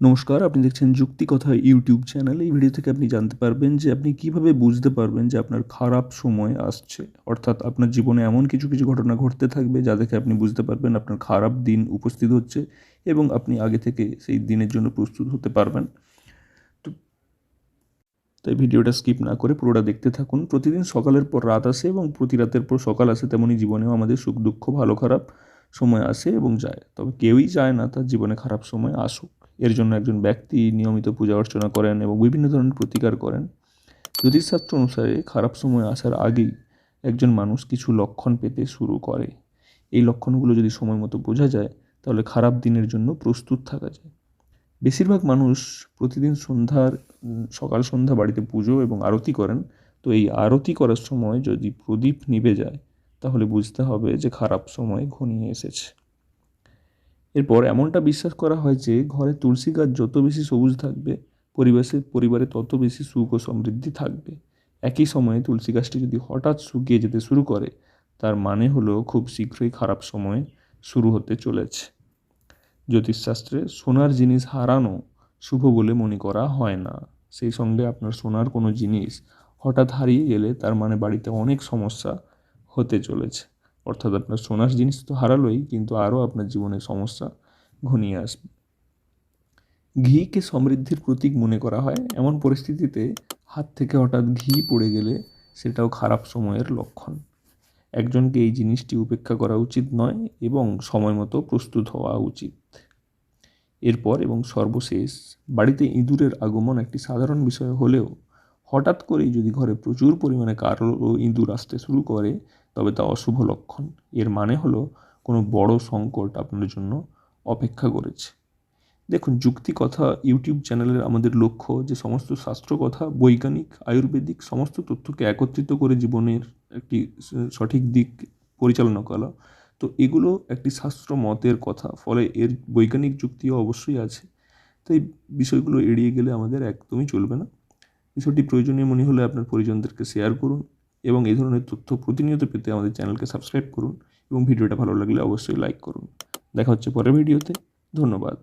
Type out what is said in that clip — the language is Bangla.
নমস্কার, আপনি দেখছেন যুক্তি কথা ইউটিউব চ্যানেল। এই ভিডিও থেকে আপনি জানতে পারবেন যে আপনি কীভাবে বুঝতে পারবেন যে আপনার খারাপ সময় আসছে। অর্থাৎ আপনার জীবনে এমন কিছু কিছু ঘটনা ঘটতে থাকবে যা দেখে আপনি বুঝতে পারবেন আপনার খারাপ দিন উপস্থিত হচ্ছে এবং আপনি আগে থেকে সেই দিনের জন্য প্রস্তুত হতে পারবেন। তো, তাই ভিডিওটা স্কিপ না করে পুরোটা দেখতে থাকুন। প্রতিদিন সকালের পর রাত আসে এবং প্রতি রাতের পর সকাল আসে তেমনই জীবনেও আমাদের সুখ, দুঃখ, ভালো, খারাপ সময় আসে এবং যায়। তবে কেউই চায় না তার জীবনে খারাপ সময় আসুক। এর জন্য একজন ব্যক্তি নিয়মিত পূজা অর্চনা করেন এবং বিভিন্ন ধরনের প্রতিকার করেন। জ্যোতিষশাস্ত্র অনুসারে খারাপ সময় আসার আগেই একজন মানুষ কিছু লক্ষণ পেতে শুরু করে। এই লক্ষণগুলো যদি সময় মতো বোঝা যায়, তাহলে খারাপ দিনের জন্য প্রস্তুত থাকা যায়। বেশিরভাগ মানুষ প্রতিদিন সন্ধ্যার সকাল সন্ধ্যা বাড়িতে পুজো এবং আরতি করেন। তো এই আরতি করার সময় যদি প্রদীপ নিভে যায়, তাহলে বুঝতে হবে যে খারাপ সময় ঘনিয়ে এসেছে। এরপর এমনটা বিশ্বাস করা হয় যে ঘরে তুলসী গাছ যত বেশি সবুজ থাকবে পরিবেশে পরিবারে তত বেশি সুখ ও সমৃদ্ধি থাকবে। একই সময়ে তুলসী গাছটি যদি হঠাৎ শুকিয়ে যেতে শুরু করে, তার মানে হলো খুব শীঘ্রই খারাপ সময় শুরু হতে চলেছে। জ্যোতিষশাস্ত্রে সোনার জিনিস হারানো শুভ বলে মনে করা হয় না। সেই সঙ্গে আপনার সোনার কোনো জিনিস হঠাৎ হারিয়ে গেলে তার মানে বাড়িতে অনেক সমস্যা হতে চলেছে। অর্থাৎ আপনার সোনার জিনিস তো হারালোই, কিন্তু আরও আপনার জীবনে সমস্যা ঘনিয়ে আসবে। ঘিকে সমৃদ্ধির প্রতীক মনে করা হয়। এমন পরিস্থিতিতে হাত থেকে হঠাৎ ঘি পড়ে গেলে সেটাও খারাপ সময়ের লক্ষণ। একজনকে এই জিনিসটি উপেক্ষা করা উচিত নয় এবং সময় মতো প্রস্তুত হওয়া উচিত। এরপর এবং সর্বশেষ, বাড়িতে ইঁদুরের আগমন একটি সাধারণ বিষয় হলেও হঠাৎ করেই যদি ঘরে প্রচুর পরিমাণে কারও ইঁদুর আসতে শুরু করে, তবে তা অশুভ লক্ষণ। এর মানে হলো কোনো বড় সংকট আপনার জন্য অপেক্ষা করেছে। দেখুন, যুক্তি কথা ইউটিউব চ্যানেলের আমাদের লক্ষ্য যে সমস্ত শাস্ত্র কথা, বৈজ্ঞানিক, আয়ুর্বেদিক সমস্ত তথ্যকে একত্রিত করে জীবনের একটি সঠিক দিক পরিচালনা করা, তো এগুলো একটি শাস্ত্র মতের কথা, ফলে এর বৈজ্ঞানিক যুক্তিও অবশ্যই আছে। তাই বিষয়গুলো এড়িয়ে গেলে আমাদের একদমই চলবে না। বিষয়টি প্রয়োজনীয় মনে হলে আপনার পরিজনদেরকে শেয়ার করুন এবং এই ধরনের তথ্য প্রতিনিয়ত পেতে আমাদের চ্যানেলকে সাবস্ক্রাইব করুন এবং ভিডিওটা ভালো লাগলে অবশ্যই লাইক করুন। দেখা হচ্ছে পরের ভিডিওতে। ধন্যবাদ।